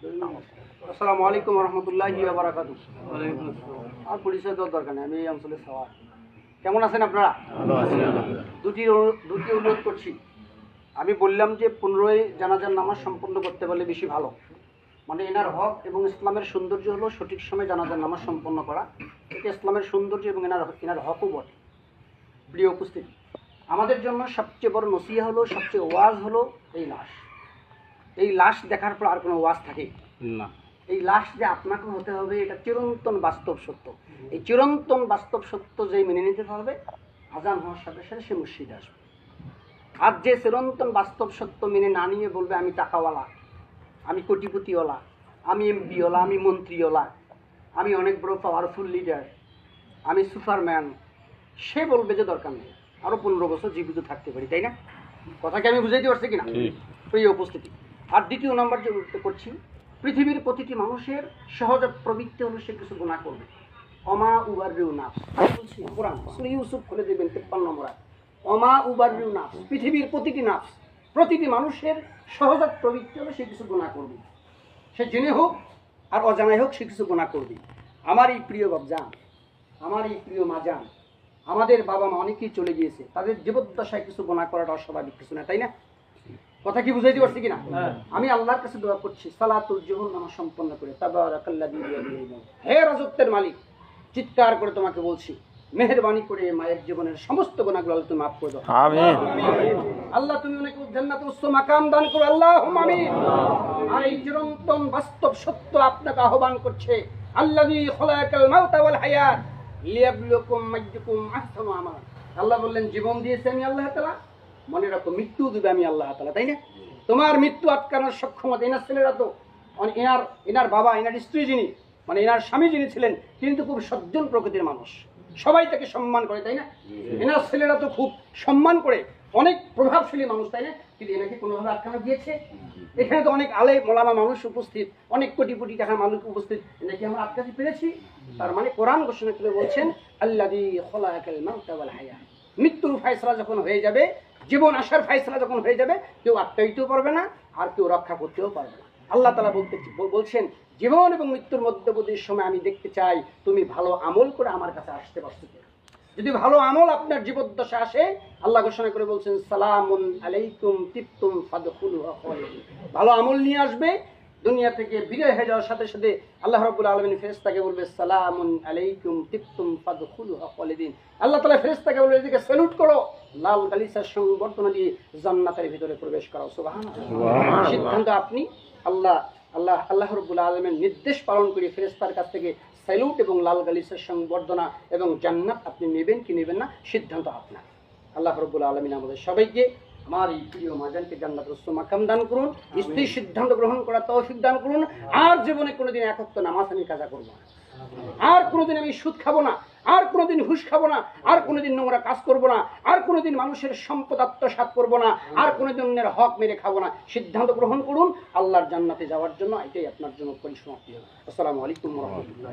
আসসালামু আলাইকুম রহমতুল্লাহ বারাকাতু। আর পরিচয় দেওয়ার দরকার নেই আমি এই অঞ্চলের সবার কেমন আছেন আপনারা? দুটি দুটি অনুরোধ করছি। আমি বললাম যে পনেরোই জানাজার নামাজ সম্পন্ন করতে পারলে বেশি ভালো। মানে এনার হক এবং ইসলামের সৌন্দর্য হলো সঠিক সময় জানাজার নামাজ সম্পন্ন করা। এটা ইসলামের সৌন্দর্য এবং এনার এনার হকও বটে। প্রিয় উপস্থিতি আমাদের জন্য সবচেয়ে বড় নসিয়া হলো সবচেয়ে ওয়াজ হলো এই লাশ এই লাশ দেখার পর আর কোনো ওয়াজ থাকে? না। এই লাশ যে আপনাকে হতে হবে এটা চিরন্তন বাস্তব সত্য। এই চিরন্তন বাস্তব সত্য যে মেনে নিতে হবে আজান হওয়ার সাথে সাথে সে মুর্শিদে আসবে। আর যে চিরন্তন বাস্তব সত্য মেনে না নিয়ে বলবে আমি টাকাওয়ালা আমি কোটিপতিওয়ালা আমি এমপিওয়ালা আমি মন্ত্রীওয়ালা আমি অনেক বড় পাওয়ারফুল লিডার আমি সুপারম্যান সে বলবে যে দরকার নেই। আরও পনেরো বছর জীবিত থাকতে পারি তাই না? কথাকে আমি বুঝাইতে পারছি কিনা। প্রিয় উপস্থিতি। আর দ্বিতীয় নম্বর যে উল্লেখ করছি, পৃথিবীর প্রতিটি মানুষের সহজ প্রবৃত্তি হলো সে কিছু গুণা করবে। অমা উবার রিউ নাফ ইউসুফ খুলে দেবেন, তেপ্পান্ন নম্বর। অমা উবার রিউ নাফ পৃথিবীর প্রতিটি নাফ প্রতিটি মানুষের সহজ প্রবৃত্তি হলো সে কিছু গুণা করবে। সে জেনে হোক আর অজানায় হোক সে কিছু গুণা করবে। আমার এই প্রিয় বাবজান আমার এই প্রিয় মাজান, আমাদের বাবা মা অনেকেই চলে গিয়েছে। তাদের জীবদ্দশায় কিছু গোনা করাটা অস্বাভাবিক কিছু না, তাই না? কথা কি বুঝাইতে পারছি কিনা? আমি আল্লাহর কাছে দোয়া করছি সালাতুল জোহর নামাজ সম্পন্ন করে। তাবারাকাল্লাযী হে রাজত্বের মালিক চিৎকার করে তোমাকে বলছি মেহেরবানি করে মায়ের জীবনের সমস্ত গুণাগুলো আল্লাহ তুমি মাফ করে দাও। আমিন। আল্লাহ তুমি ওনাকে জান্নাতে উচ্চ মাকাম দান করো। আল্লাহ আমিন। আর এই চিরন্তন বাস্তব সত্য আপনাকে আহ্বান করছে আল্লাযী খলাকাল মাউতা ওয়াল হায়াত লিয়াবলুকুম আহসানু আমালা। আল্লাহ বললেন জীবন দিয়েছে আমি আল্লাহ তাআলা। মনে রাখো, মৃত্যু দিবে আমি আল্লাহ তাআলা, তাই না? তোমার মৃত্যু আটকানোর সক্ষমতা এনার ছেলেরা তো এনার এনার বাবা, এনার স্ত্রী যিনি মানে এনার স্বামী যিনি ছিলেন, তিনি তো খুব সজ্জন প্রকৃতির মানুষ। সবাই তাকে সম্মান করে, তাই না? এনার ছেলেরা তো খুব সম্মান করে, অনেক প্রভাবশালী মানুষ, তাই না? কিন্তু এনাকে কোনোভাবে আটকানো গিয়েছে? এখানে তো অনেক আলে মোলামা মানুষ উপস্থিত, অনেক কোটি কোটি টাকার মানুষ উপস্থিত। এনাকে আমরা আটকাতে পেরেছি? তার মানে কোরআন ঘোষণা করে বলছেন হায়া। মৃত্যুর ফায়সলা যখন হয়ে যাবে জীবন আসার ফাইসলা যখন হয়ে যাবে, কেউ আটকাইতেও পারবে না, আর কেউ রক্ষা করতেও পারবে না আল্লাহ তালা বলতে বলছেন, জীবন এবং মৃত্যুর মধ্যবর্তীর সময় আমি দেখতে চাই, তুমি ভালো আমল করে আমার কাছে আসতে পারছ। যদি ভালো আমল আপনার জীবদ্দশা আসে, আল্লাহ ঘোষণা করে বলছেন, সালামুন আলাইকুম তিপ্তুম ফাদুল ভালো আমল নিয়ে আসবে দুনিয়া থেকে বিদায় হয়ে যাওয়ার সাথে সাথে আল্লাহ রাব্বুল আলামিন ফেরেশতাকে বলবে সালামুন আলাইকুম তিপ্তুম খালিদিন। আল্লাহ তালা ফেরেশতাকে বলবে এদিকে স্যালুট করো। লাল গালিচার সংবর্ধনা দিয়ে জান্নাতের ভিতরে প্রবেশ করাও সুবহানাল্লাহ। সিদ্ধান্ত আপনি আল্লাহ আল্লাহ আল্লাহ রব্বুল আলমের নির্দেশ পালন করে ফেরেস্তার কাছ থেকে স্যালুট এবং লাল গালিসের সংবর্ধনা এবং জান্নাত আপনি নেবেন কি নেবেন না সিদ্ধান্ত আপনার। আল্লাহ রব্বুল আলমিন আমাদের সবাইকে আমার এই প্রিয় মাজানকে জান্নাত রসুল মাকাম দান করুন স্থির সিদ্ধান্ত গ্রহণ করার তৌফিক দান করুন। আর জীবনে কোনোদিন একত্র নামাজ আমি কাজা করব না। আর কোনোদিন আমি সুদ খাব না আর কোনোদিন হুশ খাব না আর কোনোদিন নোংরা কাজ করব না আর কোনোদিন মানুষের সম্পদ আত্মসাৎ করব না আর কোনোদিন অন্যের হক মেরে খাব না। সিদ্ধান্ত গ্রহণ করুন আল্লাহর জান্নাতে যাওয়ার জন্য এটাই আপনার জন্য পরিসমাপ্তি হবে আসসালামু আলাইকুম রহমতুল্লাহ